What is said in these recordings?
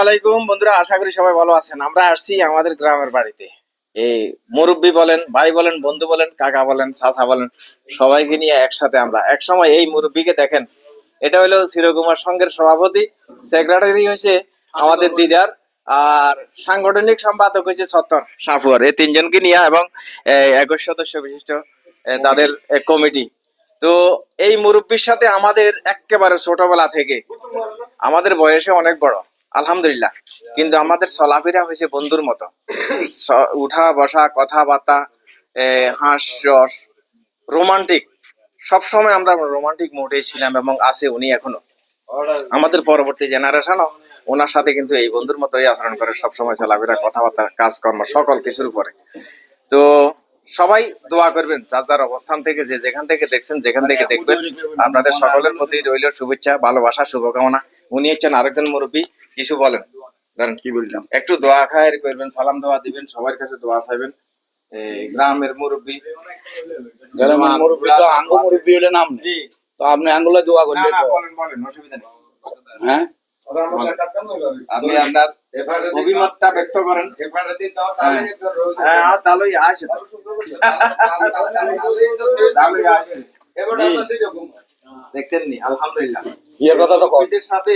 আলাইকুম, বন্ধুরা, আশা করি সবাই ভালো আছেন। আমরা আসছি আমাদের গ্রামের বাড়িতে। এই মুরব্বী বলেন, ভাই বলেন, বন্ধু বলেন, কাকা বলেন বলেন, সবাইকে নিয়ে একসাথে আমরা। এক সময় এই মুরব্বীকে দেখেন, এটা হলো চিরকুমার সংঘের সভাপতি, সেক্রেটারি হয়েছে আমাদের দিদার, আর সাংগঠনিক সম্পাদক হয়েছে সত্তর সাপুয়ার। এই তিনজনকে নিয়ে এবং একুশ সদস্য বিশিষ্ট তাদের কমিটি। তো এই মুরব্বীর সাথে আমাদের একেবারে ছোটবেলা থেকে আমাদের বয়সে অনেক বড়, আলহামদুলিল্লাহ। কিন্তু আমাদের চলাফেরা হয়েছে বন্ধুর মতো। উঠা, বসা, কথাবার্তা হাঁস রস রোমান্টিক। সবসময় আমরা রোমান্টিক মোডে ছিলাম এবং আছে উনি এখনও। আমাদের পরবর্তী জেনারেশনও ওনার সাথে কিন্তু এই বন্ধুর মতোই আচরণ করে সবসময় চলাফেরা, কথাবার্তা, কাজকর্ম, সকল কিছুর উপরে। তো সবাই দোয়া করবেন যার যার অবস্থান থেকে যে যেখান থেকে দেখছেন যেখান থেকে দেখবেন। আপনাদের সকলের প্রতি রইল শুভেচ্ছা ভালোবাসা শুভকামনা। উনি হচ্ছেন আরেকজন মুরব্বী কিছু বলেন? ধরেন কি বললাম? একটু দোয়া খায়ের করবেন সালাম দোয়া দিবেন সবার কাছে দোয়া চাইবেন। গ্রামের মুরব্বী গ্রামের মুরব্বী তো আঙ্গ মুরব্বী হলে নাম জি। তো আপনি আঙ্গুলে দোয়া করলে না তো বলেন বলেন অসুবিধা নেই। হ্যাঁ? আপনি আপনার অভিমতটা ব্যক্ত করেন। হ্যাঁ। আর তাহলেই আসে। তাহলেই আসে। দেখছেন নি আলহামদুলিল্লাহ। বিয়ের কথা তো কম। সাথে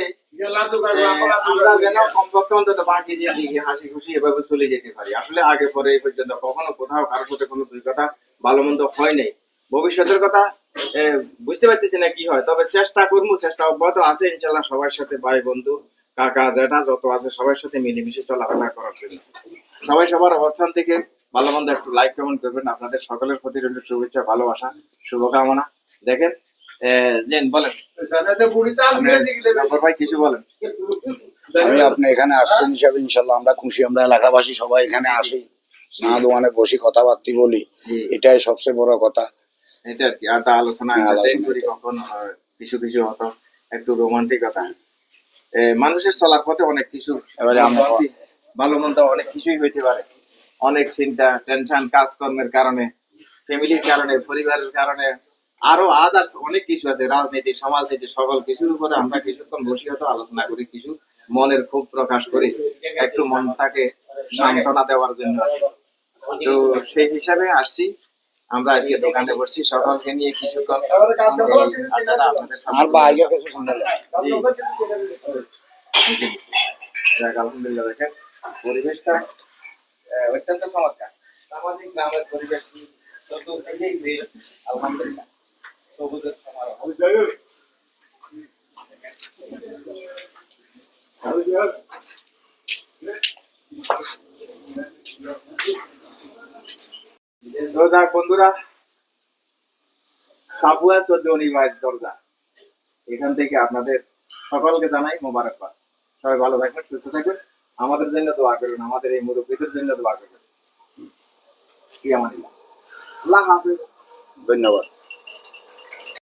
আমরা যেন কমপক্ষে অন্তত বাকি যে দিকে হাসি খুশি এভাবে চলে যেতে পারি। আসলে আগে পরে এই পর্যন্ত কখনো কোথাও কারোর সাথে কোনো দুই কথা ভালো মন্দ হয় নাই। ভবিষ্যতের কথা বুঝতে পারতেছি না কি হয়। তবে চেষ্টা করব চেষ্টা অব্যাহত আছে ইনশাল্লাহ সবার সাথে ভাই বন্ধু কাকা জেঠা যত আছে সবার সাথে মিলেমিশে চলাফেরা করার জন্য। সবাই সবার অবস্থান থেকে ভালো মন্দ একটু লাইক কমেন্ট করবেন। আপনাদের সকলের প্রতি রইল শুভেচ্ছা ভালোবাসা শুভকামনা। দেখেন জেন বলেন। ভাই কিছু বলেন। আমি আপনি এখানে আসছেন হিসাবে ইনশাল্লাহ আমরা খুশি আমরা এলাকাবাসী সবাই এখানে আসি। না দোকানে বসি কথাবার্তি বলি। এটাই সবচেয়ে বড় কথা। এটা আর কি আড্ডা আলোচনা হ্যাঁ, আলোচনা। করি কখনো কিছু কিছু হতো একটু রোমান্টিকতা মানুষের চলার পথে অনেক কিছু এবারে আমরা- ভালো মন্দ অনেক কিছুই হইতে পারে। অনেক চিন্তা টেনশন কাজকর্মের কারণে ফ্যামিলির কারণে পরিবারের কারণে আরও আদার্স অনেক কিছু আছে রাজনীতি সমাজনীতি সকল কিছুর উপরে আমরা কিছুক্ষণ বসে হয়তো আলোচনা করি কিছু মনের খুব প্রকাশ করি একটু মনটাকে সান্ত্বনা দেওয়ার জন্য। তো সেই হিসাবে আসছি। আমরা আজকে দোকানে বসছি সকলকে নিয়ে কিছুক্ষণ কিছু আলহামদুলিল্লাহ দেখেন পরিবেশটা অত্যন্ত চমৎকার। সামাজিক গ্রামের পরিবেশ চতুর্দিকেই আলহামদুলিল্লাহ সবুজের সমারোহ। তো যাক বন্ধুরা। সাবুয়া চোদ্দনি মায়ের দরজা। এখান থেকে আপনাদের সকলকে জানাই মোবারকবাদ। সবাই ভালো থাকবেন, সুস্থ থাকবেন। আমাদের জন্য দোয়া করবেন আমাদের এই মুরব্বীদের জন্য দোয়া করবেন কি আল্লাহ হাফিজ। ধন্যবাদ।